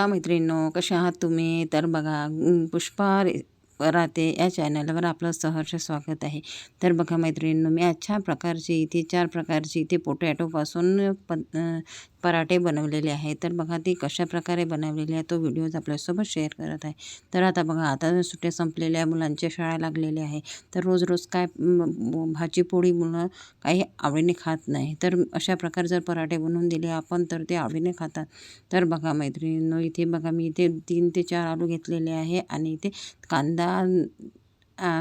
मैत्रिणींनो कशा आहात तुम्ही? तर बघा पुष्पा रे- राहते. या चॅनलवर आपलं सहर्ष स्वागत आहे. तर बघा मैत्रिणींनो मी अच्छा प्रकारचे इथे चार प्रकारचे इथे पोटॅटोपासून प पराठे बनवलेले आहे तर बघा ते कशा प्रकारे बनवलेले आहे तो व्हिडिओज आपल्यासोबत शेअर करत आहे. तर आता बघा आता सुट्ट्या संपलेल्या मुलांच्या शाळा लागलेल्या आहे. तर रोज रोज काय भाजी पोळी मुलं काही आवडीने खात नाही. तर अशा प्रकारे जर पराठे बनवून दिले आपण तर ते आवडीने खातात. तर बघा मैत्रिणींनो इथे बघा मी इथे तीन ते चार आलू घेतलेले आहे आणि इथे कांदा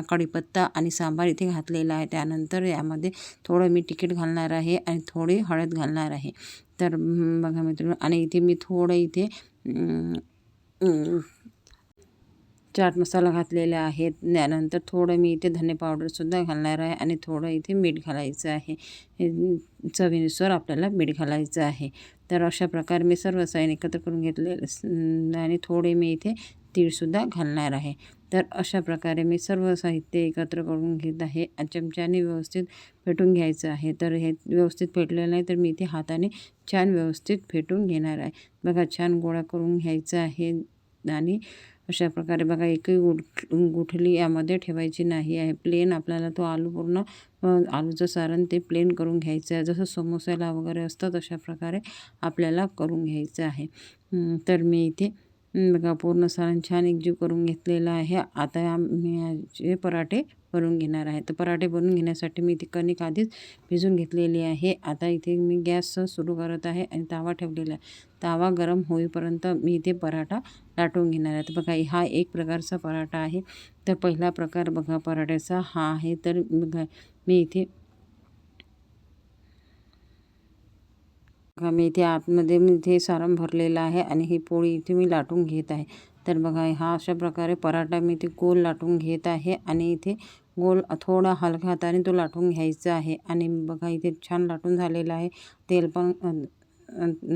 कढीपत्ता आणि सांबार इथे घातलेला आहे. त्यानंतर यामध्ये थोडं मी तिखट घालणार आहे आणि थोडी हळद घालणार आहे. तर बघा मित्रांनो आणि इथे मी थोडं इथे चाट मसाला घातलेला आहे. त्यानंतर थोडं मी इथे धने पावडरसुद्धा घालणार आहे आणि थोडं इथे मीठ घालायचं आहे. चवीनुसार आपल्याला मीठ घालायचं आहे. तर अशा प्रकारे मी सर्व साईन एकत्र करून घेतले आणि थोडे मी इथे तीळसुद्धा घालणार आहे. तर अशा प्रकारे मी सर्व साहित्य एकत्र करून घेत आहे. चमच्याने व्यवस्थित फेटून घ्यायचं आहे. तर हे व्यवस्थित फेटलेलं नाही तर मी इथे हाताने छान व्यवस्थित फेटून घेणार आहे. बघा छान गोळा करून घ्यायचं आहे. आणि अशा प्रकारे बघा एकही गुठ गुठली यामध्ये ठेवायची नाही आहे. प्लेन आपल्याला तो आलू पूर्ण आलूचं सारण ते प्लेन करून घ्यायचं आहे. जसं समोसाला वगैरे असतं तशा प्रकारे आपल्याला करून घ्यायचं आहे. तर मी इथे बघा पूर्ण सारण छान एकजीव करून घेतलेलं आहे. आता आम्ही याचे पराठे बनवून घेणार आहे. तर पराठे बनवून घेण्यासाठी मी इथे कणिक आधीच भिजून घेतलेली आहे. आता इथे मी गॅस सुरू करत आहे आणि तावा ठेवलेला आहे. तावा गरम होईपर्यंत मी इथे पराठा लाटून घेणार आहे. तर बघा हा एक प्रकारचा पराठा आहे. तर पहिला प्रकार बघा पराठ्याचा हा आहे. तर बघा मी इथे बघा मी इथे आतमध्ये मी इथे सारण भरलेलं आहे आणि ही पोळी इथे मी लाटून घेत आहे. तर बघा हा अशा प्रकारे पराठा मी इथे गोल लाटून घेत आहे आणि इथे गोल थोडा हलका हाताने तो लाटून घ्यायचा आहे. आणि बघा इथे छान लाटून झालेला आहे. तेल पण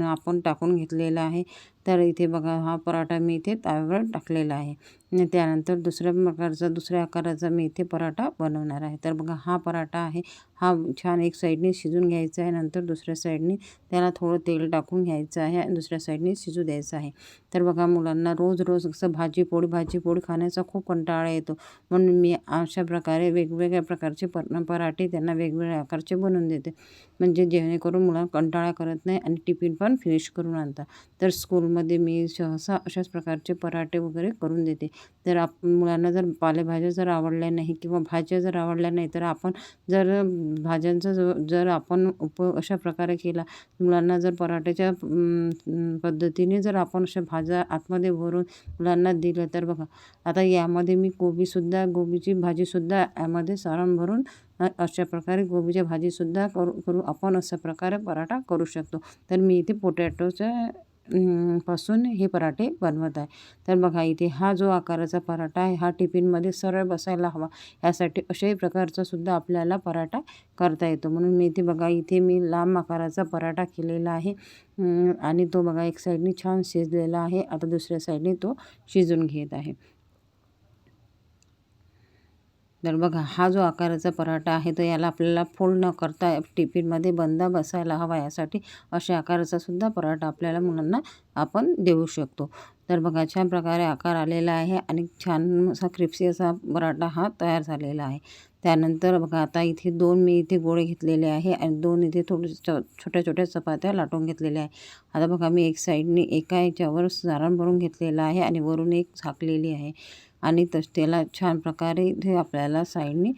आपण टाकून घेतलेलं आहे. तर इथे बघा हा पराठा मी इथे तव्यावर टाकलेला आहे. आणि त्यानंतर दुसऱ्या प्रकारचा दुसऱ्या आकाराचा मी इथे पराठा बनवणार आहे. तर बघा हा पराठा आहे. हा छान एक साईडने शिजून घ्यायचा आहे. नंतर दुसऱ्या साईडने त्याला थोडं तेल टाकून घ्यायचं आहे आणि दुसऱ्या साईडने शिजू द्यायचं आहे. तर बघा मुलांना रोज रोज असं भाजी पोळी भाजी पोळी खाण्याचा खूप कंटाळा येतो. म्हणून मी अशा प्रकारे वेगवेगळ्या प्रकारचे पर पराठे त्यांना वेगवेगळ्या आकारचे बनवून देते. म्हणजे जेणेकरून मुलं कंटाळा करत नाही आणि टिफिन पण फिनिश करून आणतात. तर स्कूलमध्ये मी सहसा अशाच प्रकारचे पराठे वगैरे करून देते. तर आप मुलांना जर पालेभाज्या जर आवडल्या नाही किंवा भाज्या जर आवडल्या नाही तर आपण जर भाज्यांचा जो जर आपण उपयोग अशा प्रकारे केला मुलांना जर पराठ्याच्या पद्धतीने जर आपण अशा भाज्या आतमध्ये भरून मुलांना दिलं तर बघा आता यामध्ये मी कोबीसुद्धा गोबीची भाजीसुद्धा यामध्ये सारण भरून अशा प्रकारे गोबीची भाजीसुद्धा करू करू आपण अशा प्रकारे पराठा करू शकतो. तर मी इथे पोटॅटोच्या पासून हे पराठे बनवत आहे. तर बघा इथे हा जो आकाराचा पराठा आहे हा टिफिनमध्ये सरळ बसायला हवा. यासाठी अशाही प्रकारचा सुद्धा आपल्याला पराठा करता येतो. म्हणून मी इथे बघा इथे मी लांब आकाराचा पराठा केलेला आहे. आणि तो बघा एक साईडने छान शिजलेला आहे. आता दुसऱ्या साईडने तो शिजून घेत आहे. तर बघा हा जो आकाराचा पराठा आहे तर याला आपल्याला फोल्ड न करता टिफिनमध्ये बंद बसायला हवा यासाठी अशा आकाराचा सुद्धा पराठा आपल्याला मुलांना आपण देऊ शकतो. तर बघा छान प्रकारे आकार आलेला आहे आणि छान असा क्रिप्सी असा पराठा हा तयार झालेला आहे. त्यानंतर बघा आता इथे दोन मी इथे गोळे घेतलेले आहे आणि दोन इथे थोडे छोट्या छोट्या चपात्या लाटून घेतलेल्या आहे. आता बघा मी एक साईडने एका याच्यावर सारण भरून घेतलेला आहे आणि वरून एक झाकलेली आहे. आणि तस त्याला छान प्रकारे ते आपल्याला साईडने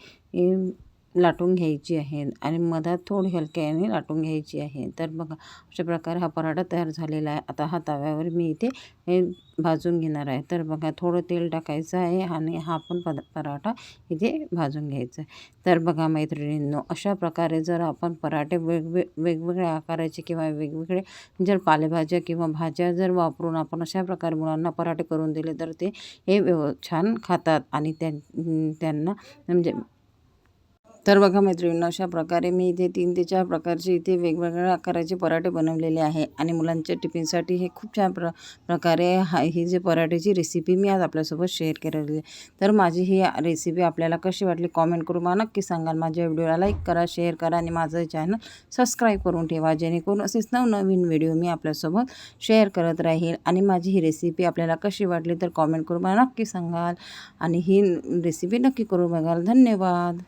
लाटून घ्यायची आहे आणि मधात थोडी हलक्याने लाटून घ्यायची आहे. तर बघा अशा प्रकारे हा पराठा तयार झालेला आहे. आता हा तव्यावर मी इथे हे भाजून घेणार आहे. तर बघा थोडं तेल टाकायचं आहे आणि हा पण पद पराठा इथे भाजून घ्यायचा आहे. तर बघा मैत्रिणींनो अशा प्रकारे जर आपण पराठे वेगवे वेगवेगळ्या आकाराचे किंवा वेगवेगळे जर पालेभाज्या किंवा भाज्या जर वापरून आपण अशा प्रकारे मुलांना पराठे करून दिले तर ते हे व्यव छान खातात आणि त्या त्यांना म्हणजे तर बघा मैत्रिणींना अशा प्रकारे मी इथे तीन ते चार प्रकारचे इथे वेगवेगळ्या आकाराचे पराठे बनवलेले आहे आणि मुलांच्या टिफिनसाठी हे खूप छान प्र प्रकारे हा ही जे पराठेची रेसिपी मी आज आपल्यासोबत शेअर केलेली आहे. तर माझी ही रेसिपी आपल्याला कशी वाटली कॉमेंट करून मला नक्की सांगाल. माझ्या व्हिडिओला लाईक करा शेअर करा आणि माझं चॅनल सबस्क्राईब करून ठेवा जेणेकरून असेच नवनवीन व्हिडिओ मी आपल्यासोबत शेअर करत राहील. आणि माझी ही रेसिपी आपल्याला कशी वाटली तर कॉमेंट करून मला नक्की सांगाल. आणि ही रेसिपी नक्की करून बघाल. धन्यवाद.